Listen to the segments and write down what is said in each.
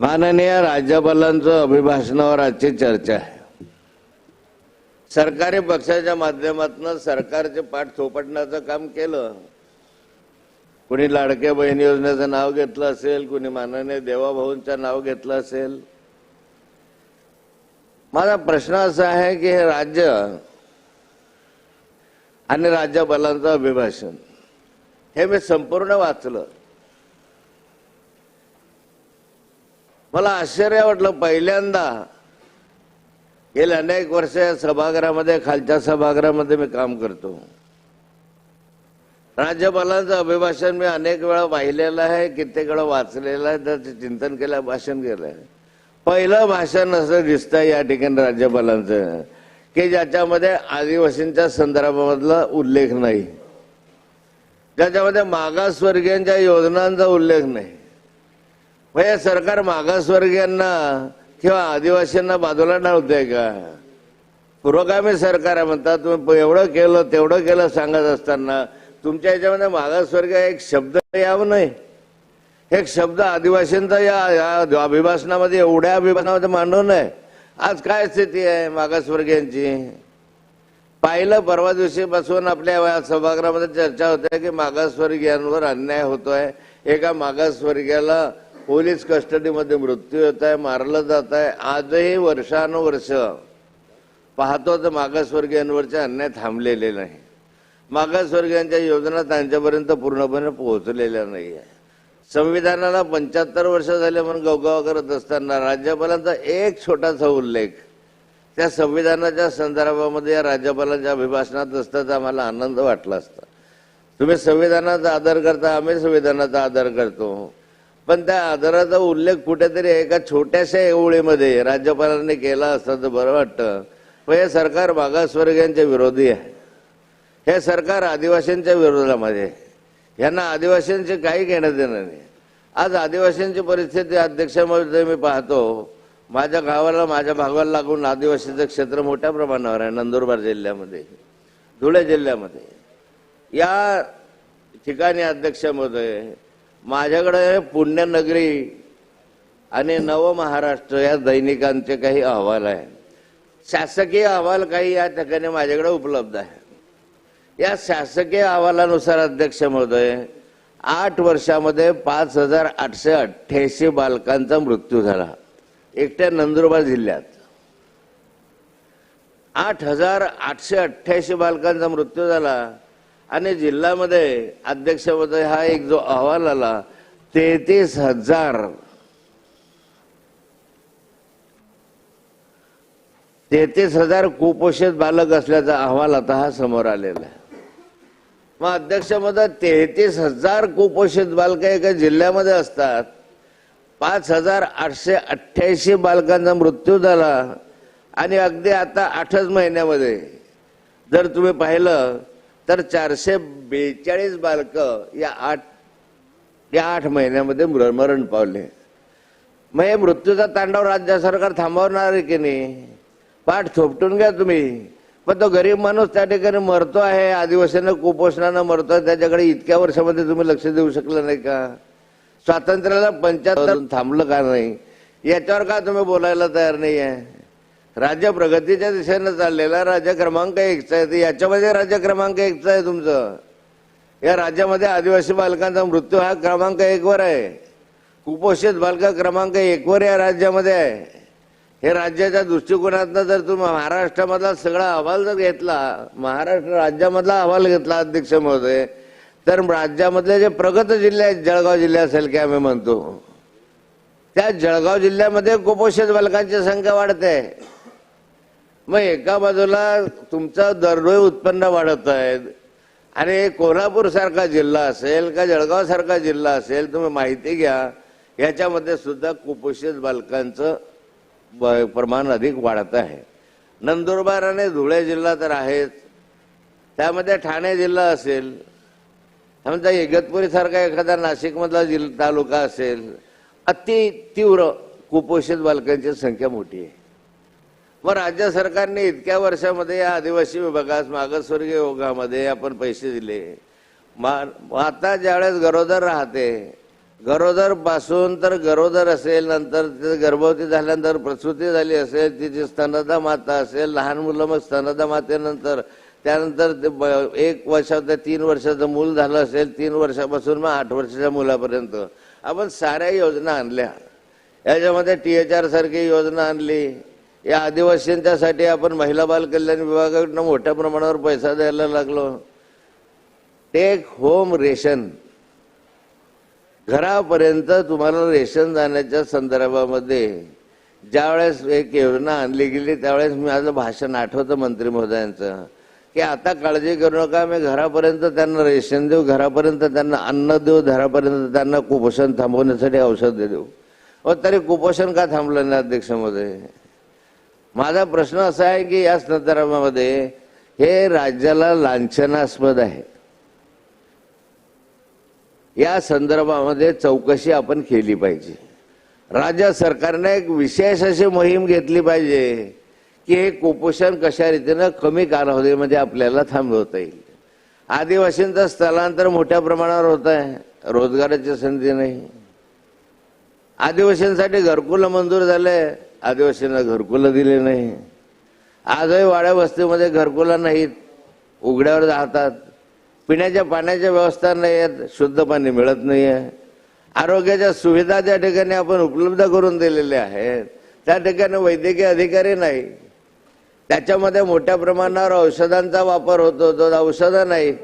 माननीय राज्यपालांचं अभिभाषणावर आजची चर्चा आहे. सरकारी पक्षाच्या माध्यमातून सरकारचे पाठ थोपटण्याचं काम केलं. कुणी लाडक्या बहीण योजनेचं नाव घेतलं असेल कुणी माननीय देवाभाऊंचं नाव घेतलं असेल. माझा प्रश्न असा आहे की हे राज्य आणि राज्यपालांचं अभिभाषण हे मी संपूर्ण वाचलं. मला आश्चर्य वाटलं पहिल्यांदा. गेल्या अनेक वर्ष सभागृहामध्ये खालच्या सभागृहामध्ये मी काम करतो. राज्यपालांचं अभिभाषण मी अनेक वेळा पाहिलेलं आहे कित्येक वेळा वाचलेलं आहे त्याचं चिंतन केलं भाषण केलं आहे. पहिलं भाषण असं दिसतं या ठिकाणी राज्यपालांचं की ज्याच्यामध्ये आदिवासींच्या संदर्भामधला उल्लेख नाही. ज्याच्यामध्ये मागासवर्गीयांच्या योजनांचा उल्लेख नाही. मग हे सरकार मागासवर्गीयांना किंवा आदिवासींना बाजूला आहे का? पुरोगामी सरकार म्हणतात तुम्ही एवढं केलं तेवढं केलं सांगत असताना तुमच्या याच्यामध्ये मागासवर्गीय एक शब्द यावं नाही. एक शब्द आदिवासींचा या या अभिभाषणामध्ये एवढ्या अभिभाषणामध्ये मांडू नये आज काय स्थिती आहे मागासवर्गीयांची? पाहिलं परवा दिवशीपासून आपल्या सभागृहामध्ये चर्चा होते की मागासवर्गीयांवर अन्याय होतोय. एका मागासवर्गीयाला पोलीस कस्टडीमध्ये मृत्यू होत आहे मारलं जात आहे आजही वर्षानुवर्ष पाहतो तर मागासवर्गीयांवरचे अन्याय थांबलेले नाही. मागासवर्गीयांच्या योजना त्यांच्यापर्यंत पूर्णपणे पोहोचलेल्या नाही आहे संविधानाला पंच्याहत्तर वर्ष झाले म्हणून गवगाव करत असताना राज्यपालांचा एक छोटासा उल्लेख. त्या संविधानाच्या संदर्भामध्ये या राज्यपालांच्या अभिभाषणात असताचा आम्हाला आनंद वाटला असता. तुम्ही संविधानाचा आदर करता आम्ही संविधानाचा आदर करतो. पण त्या आदराचा उल्लेख कुठेतरी एका छोट्याशा एवळीमध्ये राज्यपालांनी केला असता तर बरं वाटतं. पण हे सरकार मागासवर्गीयांच्या विरोधी आहे. हे सरकार आदिवासींच्या विरोधामध्ये. आहे. यांना आदिवासींचे काही घेणं देणं नाही. आज आदिवासींची परिस्थिती अध्यक्षामध्ये मी पाहतो माझ्या गावाला माझ्या भागाला लागून आदिवासीचं क्षेत्र मोठ्या प्रमाणावर आहे नंदुरबार जिल्ह्यामध्ये धुळे जिल्ह्यामध्ये. या ठिकाणी अध्यक्षामध्ये माझ्याकडे पुण्यनगरी आणि नव महाराष्ट्र या दैनिकांचे काही अहवाल आहे. शासकीय अहवाल काही या ठिकाणी माझ्याकडे उपलब्ध आहे. या शासकीय अहवालानुसार अध्यक्ष महोदय आठ वर्षामध्ये पाच हजार आठशे अठ्ठ्याऐंशी बालकांचा मृत्यू झाला. एकट्या नंदुरबार जिल्ह्यात. आठ हजार आठशे अठ्ठ्याऐंशी बालकांचा मृत्यू झाला. आणि जिल्ह्यामध्ये अध्यक्ष हा एक जो अहवाल आला तेहतीस हजार. तेहतीस हजार कुपोषित बालक असल्याचा अहवाल आता हा समोर आलेला आहे. मग अध्यक्षमध्ये तेहतीस हजार कुपोषित बालक एका जिल्ह्यामध्ये असतात? पाच हजार आठशे अठ्ठ्याऐंशी बालकांचा मृत्यू झाला. आणि अगदी आता आठच महिन्यामध्ये जर तुम्ही पाहिलं तर चारशे बेचाळीस बालक या आठ या आठ महिन्यामध्ये मर- मरण पावले. मग हे मृत्यूचा तांडव राज्य सरकार थांबवणार आहे की नाही? पाठ थोपटून घ्या तुम्ही. पण तो गरीब माणूस त्या ठिकाणी मरतो आहे आदिवासींना कुपोषणानं मरतोय त्याच्याकडे इतक्या वर्षामध्ये तुम्ही लक्ष देऊ शकलं नाही का? स्वातंत्र्याला पंच्याहत्तर थांबलं का नाही? याच्यावर का तुम्ही बोलायला तयार नाही आहे राज्य प्रगतीच्या दिशेनं चाललेला राज्य क्रमांक एकचा आहे. तर याच्यामध्ये राज्य क्रमांक एकचा आहे तुमचं. या राज्यामध्ये आदिवासी बालकांचा मृत्यू हा क्रमांक एकवर आहे. कुपोषित बालक क्रमांक एकवर या राज्यामध्ये आहे. हे राज्याच्या दृष्टिकोनातनं जर तुम्ही महाराष्ट्रामधला सगळा अहवाल जर घेतला महाराष्ट्र राज्यामधला अहवाल घेतला अध्यक्ष महोदय तर राज्यामधले जे प्रगत जिल्हे आहेत जळगाव जिल्हा असेल की आम्ही म्हणतो. त्या जळगाव जिल्ह्यामध्ये कुपोषित बालकांची संख्या वाढते. मग एका बाजूला तुमचं दरडोई उत्पन्न वाढत आहे आणि कोल्हापूर सारखा जिल्हा असेल का जळगाव सारखा जिल्हा असेल तुम्ही माहिती घ्या. याच्यामध्ये सुद्धा कुपोषित बालकांचं ब- प्रमाण अधिक वाढत आहे. नंदुरबार आणि धुळे जिल्हा तर आहेच त्यामध्ये ठाणे जिल्हा असेल. समजा इगतपुरी सारखा एखादा नाशिकमधला जिल्हा तालुका असेल अति तीव्र कुपोषित बालकांची संख्या मोठी आहे. मग राज्य सरकारने इतक्या वर्षामध्ये या आदिवासी विभागास मागासवर्गीय विभागामध्ये आपण पैसे दिले. मा आता ज्यावेळेस गरोदर राहते गरोदरपासून तर गरोदर असेल नंतर ते गर्भवती झाल्यानंतर प्रसूती झाली असेल तिची स्तनदा माता असेल लहान मुलं मग स्तनदा मातेनंतर त्यानंतर ते ब- एक वर्षाचं तीन वर्षाचं मूल झालं असेल तीन वर्षापासून मग आठ वर्षाच्या मुलापर्यंत. आपण साऱ्या योजना आणल्या. याच्यामध्ये टी एच आर सारखी योजना आणली. या आदिवासींच्यासाठी आपण महिला बाल कल्याण विभागाकडनं मोठ्या प्रमाणावर पैसा द्यायला लागलो. टेक होम रेशन घरापर्यंत तुम्हाला रेशन जाण्याच्या संदर्भामध्ये ज्यावेळेस एक योजना आणली गेली त्यावेळेस मी माझं भाषण आठवतं मंत्री महोदयांचं की आता काळजी करू नका मी घरापर्यंत त्यांना रेशन देऊ घरापर्यंत त्यांना अन्न देऊ घरापर्यंत त्यांना कुपोषण थांबवण्यासाठी औषध देऊ. व तरी कुपोषण का थांबलं नाही अध्यक्षामध्ये माझा प्रश्न असा आहे की या संदर्भामध्ये हे राज्याला लांछनास्पद आहे. या संदर्भामध्ये चौकशी आपण केली पाहिजे. राज्य सरकारने एक विशेष अशी मोहीम घेतली पाहिजे की हे कुपोषण कशा रीतीनं कमी कालावधीमध्ये आपल्याला थांबवता येईल. आदिवासींचं स्थलांतर मोठ्या प्रमाणावर होत आहे. रोजगाराची संधी नाही. आदिवासींसाठी घरकुलं मंजूर झाले. आदिवासींना घरकुलं दिले नाही. आजही वाड्या वस्तीमध्ये घरकुलं नाहीत उघड्यावर राहतात. पिण्याच्या पाण्याच्या व्यवस्था नाही आहेत शुद्ध पाणी मिळत नाही आहे आरोग्याच्या सुविधा ज्या ठिकाणी आपण उपलब्ध करून दिलेल्या आहेत. त्या ठिकाणी वैद्यकीय अधिकारी नाही. त्याच्यामध्ये मोठ्या प्रमाणावर औषधांचा वापर होतो तो औषधं नाही.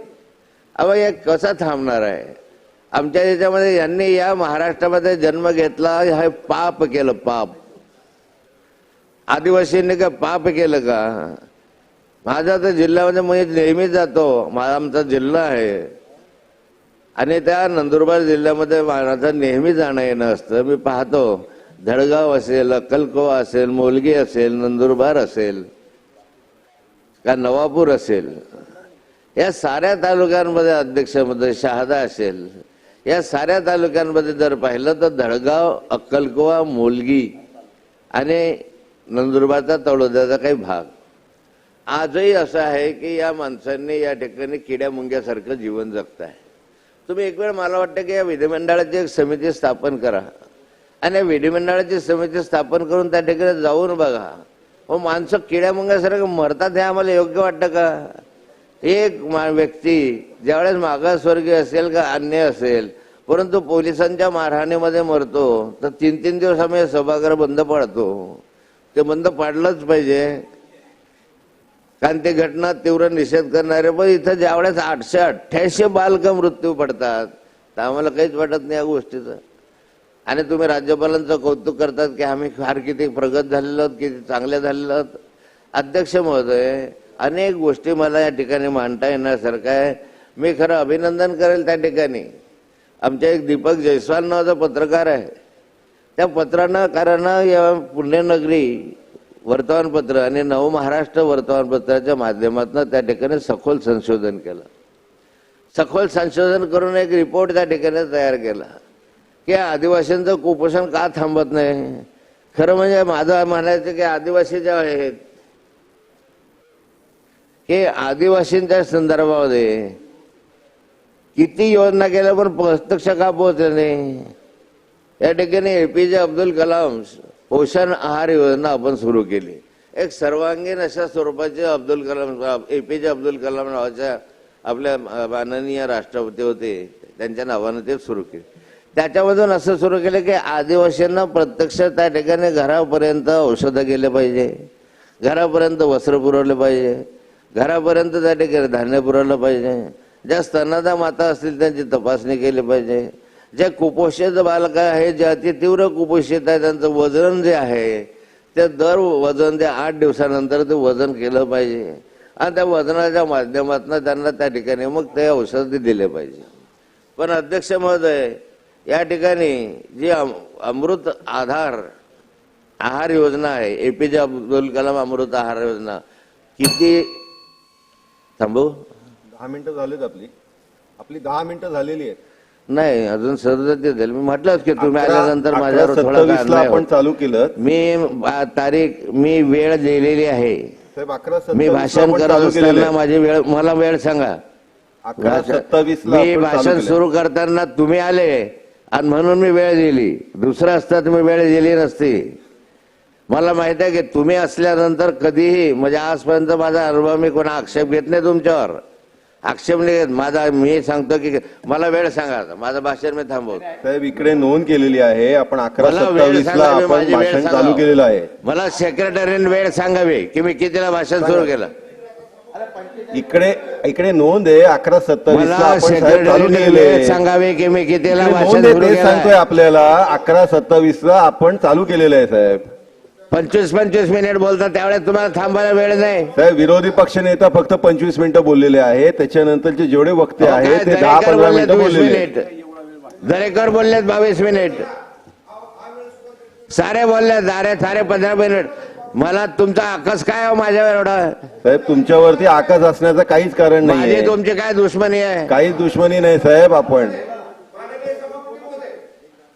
अहो हे कसं थांबणार आहे? आमच्या याच्यामध्ये यांनी या महाराष्ट्रामध्ये जन्म घेतला हे पाप केलं पाप. आदिवासींनी का पाप केलं का? माझा तर जिल्ह्यामध्ये म्हणजे मी नेहमी जातो. माझा आमचा जिल्हा आहे. आणि त्या नंदुरबार जिल्ह्यामध्ये माझं नेहमी जाणं येणं असतं. मी पाहतो धडगाव असेल अक्कलकोवा असेल मोलगी असेल नंदुरबार असेल का नवापूर असेल. या साऱ्या तालुक्यांमध्ये अध्यक्षमध्ये म्हणजे शहादा असेल. या साऱ्या तालुक्यांमध्ये जर पाहिलं तर धडगाव अक्कलकोवा मोलगी आणि नंदुरबारचा तळोद्याचा काही भाग. आजही असं आहे की या माणसांनी या ठिकाणी किड्या मुंग्यासारखं जीवन जगत आहे तुम्ही एक वेळ मला वाटतं की या विधिमंडळाची एक समिती स्थापन करा. आणि या विधिमंडळाची समिती स्थापन करून त्या ठिकाणी जाऊन बघा. हो माणसं किड्या मुंग्यासारखं मरतात हे आम्हाला योग्य वाटतं का? एक मा- व्यक्ती ज्यावेळेस मागासवर्गीय असेल का अन्य असेल परंतु पोलिसांच्या मारहाणीमध्ये मरतो तर तीन तीन दिवस आम्ही सभागृह बंद पडतो. ते बंद पाडलंच पाहिजे. कारण ते घटना तीव्र निषेध करणारे पण इथं ज्यावेळेस आठशे अठ्ठ्याऐंशी बालक मृत्यू पडतात तर आम्हाला काहीच वाटत नाही या गोष्टीचं. आणि तुम्ही राज्यपालांचं कौतुक करतात की आम्ही फार किती प्रगत झालेलो आहोत किती चांगले झालेलो आहोत. अध्यक्ष महोदय अनेक गोष्टी मला या ठिकाणी मांडता येण्यासारखं आहे. मी खरं अभिनंदन करेल त्या ठिकाणी. आमच्या एक दीपक जयस्वाल नावाचा पत्रकार आहे. त्या पत्रानं कारण या पुण्यनगरी वर्तमानपत्र आणि नवमहाराष्ट्र वर्तमानपत्राच्या माध्यमातून त्या ठिकाणी सखोल संशोधन केलं. सखोल संशोधन करून एक रिपोर्ट त्या ठिकाणी तयार केला की आदिवासींचं कुपोषण का थांबत नाही? खरं म्हणजे माझं म्हणायचं की आदिवासी जे आहेत हे आदिवासींच्या संदर्भामध्ये किती योजना केल्या पण प्रत्यक्ष का पोहोचले नाही? या ठिकाणी ए पी जे अब्दुल कलाम पोषण आहार योजना आपण सुरू केली. एक सर्वांगीण अशा स्वरूपाचे अब्दुल कलाम ए पी जे अब्दुल कलाम नावाच्या आपल्या माननीय राष्ट्रपती होते. त्यांच्या नावानं ते सुरू केले. त्याच्यामधून असं सुरू केलं की आदिवासींना प्रत्यक्ष त्या ठिकाणी घरापर्यंत औषधं गेले पाहिजे. घरापर्यंत वस्त्र पुरवले पाहिजे. घरापर्यंत त्या ठिकाणी धान्य पुरवलं पाहिजे. ज्या स्तनादा माता असतील त्यांची तपासणी केली पाहिजे. ज्या कुपोषित बालक आहे जे अति तीव्र कुपोषित आहे त्यांचं वजन जे आहे ते दर वजन ते आठ दिवसानंतर ते वजन केलं पाहिजे. आणि त्या वजनाच्या माध्यमातून त्यांना त्या ठिकाणी मग ते औषध दिले पाहिजे. पण अध्यक्ष महोदय या ठिकाणी जी अम- अमृत आधार आहार योजना आहे ए पी जे अब्दुल कलाम अमृत आहार योजना किती? थांबू. दहा मिनिटं झालीत आपली. आपली दहा मिनिटं झालेली आहेत. नाही अजून सदस्य झाली मी म्हटलंच की तुम्ही आल्यानंतर माझ्यावर थोडा आपण होत. चालू केलं. मी आ, तारीख मी वेळ दिलेली आहे. साहेब अकरा मी भाषण करत असताना. माझी वेळ मला वेळ सांगा. अकरा भाषण- सत्तावीसला मी भाषण. सुरू करताना तुम्ही आले आणि म्हणून मी वेळ दिली. दुसरं असतं मी वेळ दिली नसती. मला माहीत आहे की तुम्ही असल्यानंतर कधीही म्हणजे आजपर्यंत माझा अनुभव मी कोणा आक्षेप घेत नाही तुमच्यावर. आक्षेप नाही माझा मी सांगतो की मला वेळ सांगा. माझं भाषण मी थांबवतो. साहेब इकडे नोंद केलेली आहे. आपण अकरा मला वेळ सत्तावीस ला सांगा, मी आपण माझी वेळ भाषण सांगावं. चालू केलेलं आहे. मला सेक्रेटरीने वेळ सांगावी की मी कितीला भाषण सुरू केलं? इकडे इकडे नोंद आहे. अकरा सत्तावीस ला मला आपण साहेब चालू सेक्रेटरीने केलेले वेळ आहे. सांगावे की मी कितीला इकडे भाषण नोंद आहे सुरू ते सांगतोय केलं आपल्याला. अकरा सत्तावीस ला आपण चालू केलेलं आहे साहेब. पंचवीस पंचवीस मिनिट बोलता त्यावेळेस तुम्हाला थांबायला वेळ नाही. साहेब विरोधी पक्ष नेता फक्त पंचवीस मिनिटं बोललेले आहेत. त्याच्यानंतरचे जेवढे वक्ते अहो, आहेत ते दहा दरेकर पंधरा बोललेत मिनिटं वीस बोललेले आहेत. मिनिट. दरेकर बोललेत बावीस मिनिट. सारे बोलले सारे सारे पंधरा मिनिट. मला तुमचा आकस काय हो माझ्यावर एवढा? साहेब तुमच्यावरती आकाश असण्याचं काहीच कारण माझी नाही तुमची काय दुश्मनी आहे? काहीच दुश्मनी नाही साहेब आपण.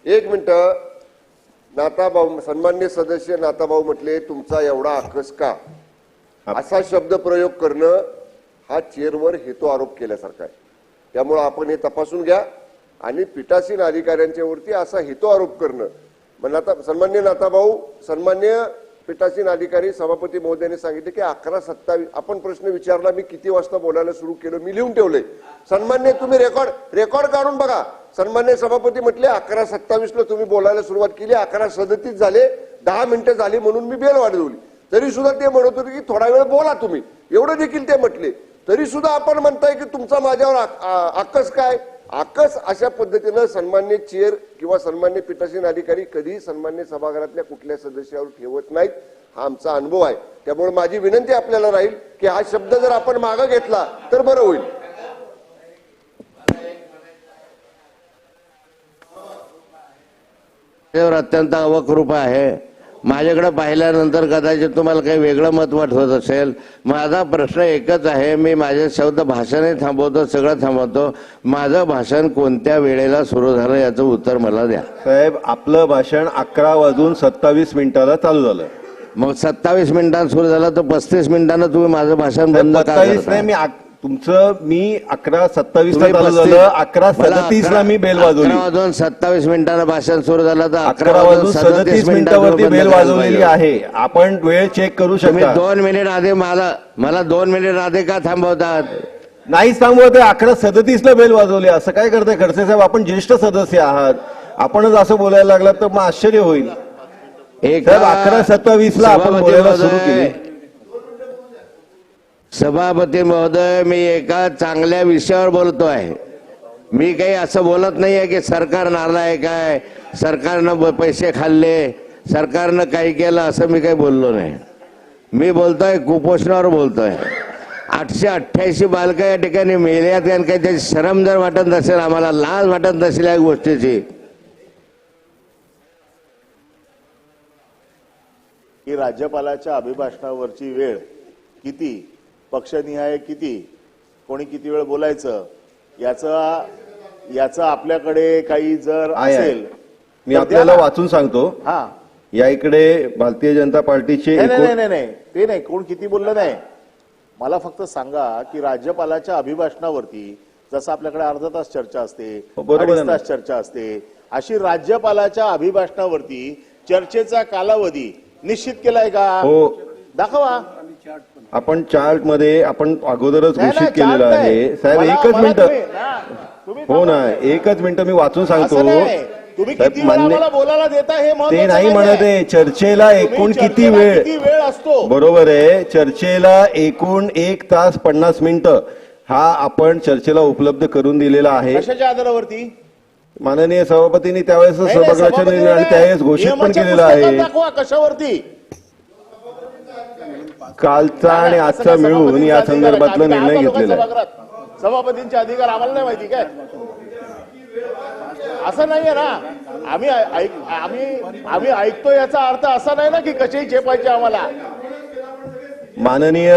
एक मिनिट. नाताभाऊ सन्मान्य सदस्य नाताभाऊ म्हटले तुमचा एवढा आकस का? असा शब्द प्रयोग करणं हा चेअरवर हेतो आरोप केल्यासारखा आहे. त्यामुळं आपण हे तपासून घ्या आणि पीठासीन अधिकाऱ्यांच्या वरती असा हेतो आरोप करणं. मग नाता सन्मान्य नाताभाऊ सन्मान्य पीठासीन अधिकारी सभापती महोदयाने सांगितले की अकरा सत्तावीस आपण प्रश्न विचारला मी किती वाजता बोलायला सुरू केलं मी लिहून ठेवले सन्मान्य तुम्ही रेकॉर्ड रेकॉर्ड काढून बघा. सन्मान्य सभापती म्हटले अकरा सत्तावीसला तुम्ही बोलायला सुरुवात केली अकरा सदतीस झाले दहा मिनिटं झाली म्हणून मी बेल वाढवली. तरी सुद्धा ते म्हणत होते की थोडा वेळ बोला तुम्ही. एवढं देखील ते म्हटले. तरी सुद्धा आपण म्हणताय की तुमचा माझ्यावर आकस काय? आकस अशा पद्धतीनं सन्मान्य चेअर किंवा सन्मान्य पीठासीन अधिकारी कधीही सन्मान्य सभागृहातल्या कुठल्या सदस्यावर ठेवत नाहीत. हा आमचा अनुभव आहे. त्यामुळे माझी विनंती आपल्याला राहील की हा शब्द जर आपण मागं घेतला तर बरं होईल. अत्यंत अवकृप आहे. माझ्याकडे पाहिल्यानंतर कदाचित तुम्हाला काही वेगळं मत वाटत असेल. माझा प्रश्न एकच आहे मी माझे शब्द भाषणही थांबवतो सगळं थांबवतो. माझं भाषण कोणत्या वेळेला सुरू झालं याचं उत्तर मला द्या. साहेब आपलं भाषण अकरा वाजून सत्तावीस मिनिटाला चालू झालं. मग सत्तावीस मिनिटांत सुरू झालं तर पस्तीस मिनिटांनं तुम्ही माझं भाषण बंद? नाही मी तुमचं मी अकरा सत्तावीस अकरा सदतीस ला मी बेल अकरा वाजवली वाजून सत्तावीस मिनिटांनं भाषण सुरू झालं तर अकरा वाजून सदतीस मिनिटावरती बेल वाजवलेली. आहे. आपण वेळ चेक करू शकता. दोन मिनिट आधी मला मला दोन मिनिट आधी का थांबवतात? नाही सांगू अकरा सदतीस ला बेल वाजवली. असं काय करताय खडसे साहेब आपण ज्येष्ठ सदस्य आहात. आपणच असं बोलायला लागलात तर मग आश्चर्य होईल. एक साहेब, 11:27 ला आपण बोलायला सुरू केली. सभापती महोदय मी एका चांगल्या विषयावर बोलतो आहे मी काही असं बोलत नाहीये की सरकार नालायक आहे सरकारनं ब- पैसे खाल्ले सरकारनं काही केलं असं मी काही बोललो नाही. मी बोलतोय कुपोषणावर बोलतोय. आठशे अठ्ठ्याऐंशी बालकं या ठिकाणी मेल्यात आणि काही त्याची शरम जर वाटत नसेल आम्हाला लाज वाटत नसेल या गोष्टीची. की राज्यपालाच्या अभिभाषणावरची वेळ किती? पक्षनिहाय किती? कोणी किती वेळ बोलायचं? याचा याचं आपल्याकडे काही जर. असेल मी आपल्याला. वाचून सांगतो. हा. या इकडे भारतीय जनता पार्टीचे नाही नाही नाही नाही ते नाही. कोण किती बोललं नाही. मला फक्त सांगा की राज्यपालाच्या अभिभाषणावरती जसं आपल्याकडे अर्धा तास चर्चा असते हो, अडीच. तास चर्चा असते अशी राज्यपालाच्या अभिभाषणावरती चर्चेचा कालावधी निश्चित केलाय का? हो. दाखवा. आपण चार्टमध्ये आपण अगोदरच घोषित केलेलं आहे. साहेब एकच मिनिट. हो ना. एकच मिनिट मी वाचून सांगतो. बोलायला देता हे ते नाही म्हणत. आहे. चर्चेला एकूण किती वेळ असतो? बरोबर आहे. चर्चेला एकूण एक तास पन्नास मिनिटं हा आपण चर्चेला उपलब्ध करून दिलेला आहे. कशाच्या आधारावरती? माननीय सभापतींनी त्यावेळेस सभागृहाच्या निर्णय. त्यावेळेस घोषित पण केलेलं आहे. कशावरती? कालचा आणि आजचा मिळून या? संदर्भातला निर्णय घेतलेला आहे? सभापतींचे अधिकार आम्हाला नाही माहिती काय असं नाहीये ना आम्ही आम्ही आम्ही ऐकतो याचा अर्थ असा नाही ना की कसेही चेपायचे आम्हाला माननीय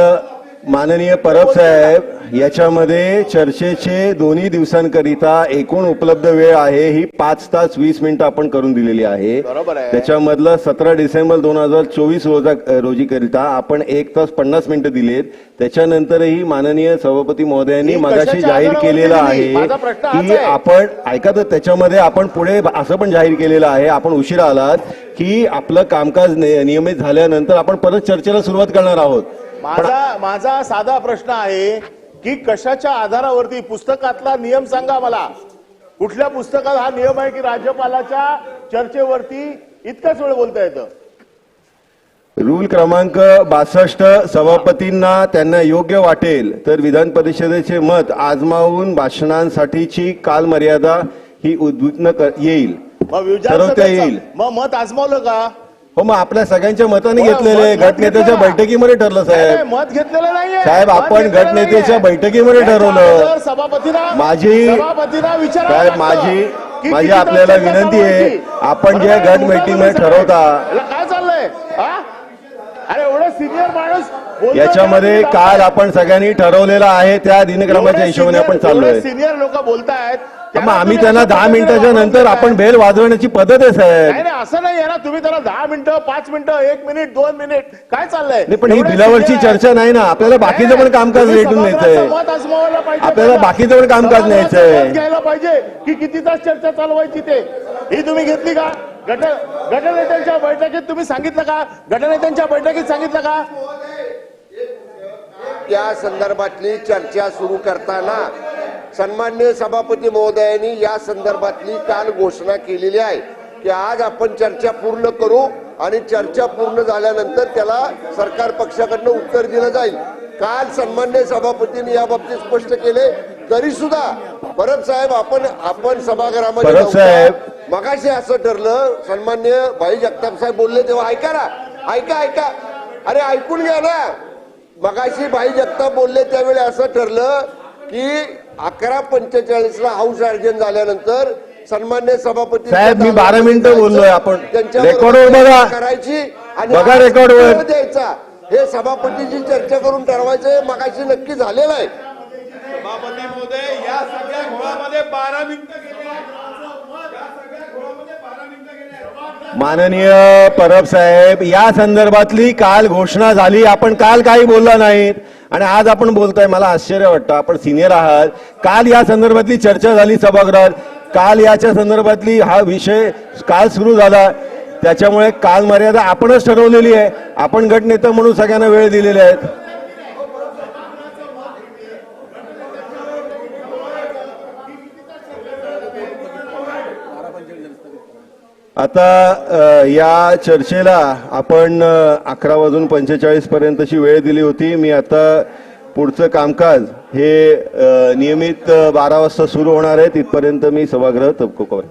माननीय परब साहेब याच्यामध्ये चर्चेचे दोन्ही दिवसांकरिता एकूण उपलब्ध वेळ आहे ही पाच तास वीस मिनिटं आपण करून दिलेली आहे. त्याच्यामधलं सतरा डिसेंबर दोन हजार चोवीस रोजा रोजी करिता आपण एक तास पन्नास मिनिटं दिलेत त्याच्यानंतरही माननीय सभापती महोदयांनी मगाशी जाहीर केलेलं? आहे की. आपण ऐका तर त्याच्यामध्ये आपण पुढे असं पण जाहीर केलेलं आहे आपण उशिरा आलात की आपलं कामकाज नियमित झाल्यानंतर आपण परत चर्चेला सुरुवात करणार आहोत माझा माझा साधा प्रश्न आहे की कशाच्या आधारावरती पुस्तकातला नियम सांगा मला? कुठल्या पुस्तकात हा नियम आहे की राज्यपालाच्या चर्चेवरती इतकंच वेळ बोलता येतं? रूल क्रमांक बासष्ट सभापतींना त्यांना योग्य वाटेल तर विधान परिषदेचे मत आजमावून भाषणांसाठीची कालमर्यादा ही उद्विग्न येईल. ठरवता येईल. मग मत आजमावलं का? हो मग आपल्या सगळ्यांच्या मताने घेतलेले गटनेत्याच्या. बैठकीमध्ये ठरलं नाही, नाही, साहेब मत घेतलेलं नाहीये साहेब, आपण गटनेत्याच्या. बैठकीमध्ये ठरवलं. सभापतीला माझी- साहेब माझी माझी आपल्याला विनंती आहे? आपण जे गट बोलायचं ठरवता काय? चाललंय? अरे एवढं सिनियर माणूस याच्यामध्ये काल आपण सगळ्यांनी ठरवलेलं आहे त्या दिनक्रमाच्या हिशोबाने आपण चाललोय सिनियर लोक बोलतायत मग आम्ही त्यांना दहा मिनिटाच्या नंतर आपण बेल वाजवण्याची पद्धत आहे साहेब. नाही नाही असं नाही आहे ना. तुम्ही त्याला दहा मिनिटं पाच मिनिटं एक मिनिट दोन मिनिट काय चाललंय? नाही पण ही बिलावरची. चर्चा नाही ना. आपल्याला बाकीचं पण कामकाज भेटून न्यायचंय मत आजमावायला पाहिजे आपल्याला. बाकीचं पण कामकाज सभागृहाचं न्यायचंय. मत घ्यायला पाहिजे की किती तास चर्चा चालवायची ते. ही तुम्ही घेतली का? गट गटनेत्यांच्या बैठकीत तुम्ही सांगितलं का? गटनेत्यांच्या बैठकीत सांगितलं का? या संदर्भातली चर्चा सुरू करताना सन्मान्य सभापती महोदयांनी या संदर्भातली काल घोषणा केलेली आहे की आज आपण चर्चा पूर्ण करू आणि चर्चा पूर्ण झाल्यानंतर त्याला सरकार पक्षाकडनं उत्तर दिलं जाईल. काल सन्मान्य सभापतींनी या बाबतीत स्पष्ट केले. तरी सुद्धा परब साहेब आपण आपण सभागृहामध्ये. मगाशी असं ठरलं सन्मान्य भाई जगताप साहेब बोलले तेव्हा ऐका ना ऐका ऐका. अरे ऐकून घ्या ना. मगाशी भाई जगताप बोलले त्यावेळी असं ठरलं की अकरा पंचेचाळीस ला हाऊस अर्जन झाल्यानंतर सन्मान्य सभापती साहेब, मी बारा मिनिटं बोललोय आपण. त्यांच्यावर रेकॉर्डवर बघा. करायची आणि बघा रेकॉर्डवर. द्यायचा हे सभापतीची चर्चा करून ठरवायचं मगाशी नक्की झालेलं आहे सभापती महोदय या सगळ्या घोळामध्ये बारा मिनिटं गेले या सगळ्या घोळामध्ये बारा मिनिटं गेले माननीय परब साहेब या संदर्भातली काल घोषणा झाली आपण काल काही बोलला नाहीत आणि आज आपण बोलतोय मला आश्चर्य वाटतं आपण सिनियर आहात. काल या संदर्भातली चर्चा झाली सभागृहात. काल याच्या संदर्भातली हा विषय काल सुरू झाला. त्याच्यामुळे काल मर्यादा आपणच ठरवलेली आहे. आपण गटनेता म्हणून सगळ्यांना वेळ दिलेले आहेत आता या चर्चेला आपण अकरा वाजून पंचेचाळीस पर्यंतची वेळ दिली होती. मी आता पुढचं कामकाज हे नियमित बारा वाजता सुरू होणार आहे. तिथपर्यंत मी सभागृह तपको करेन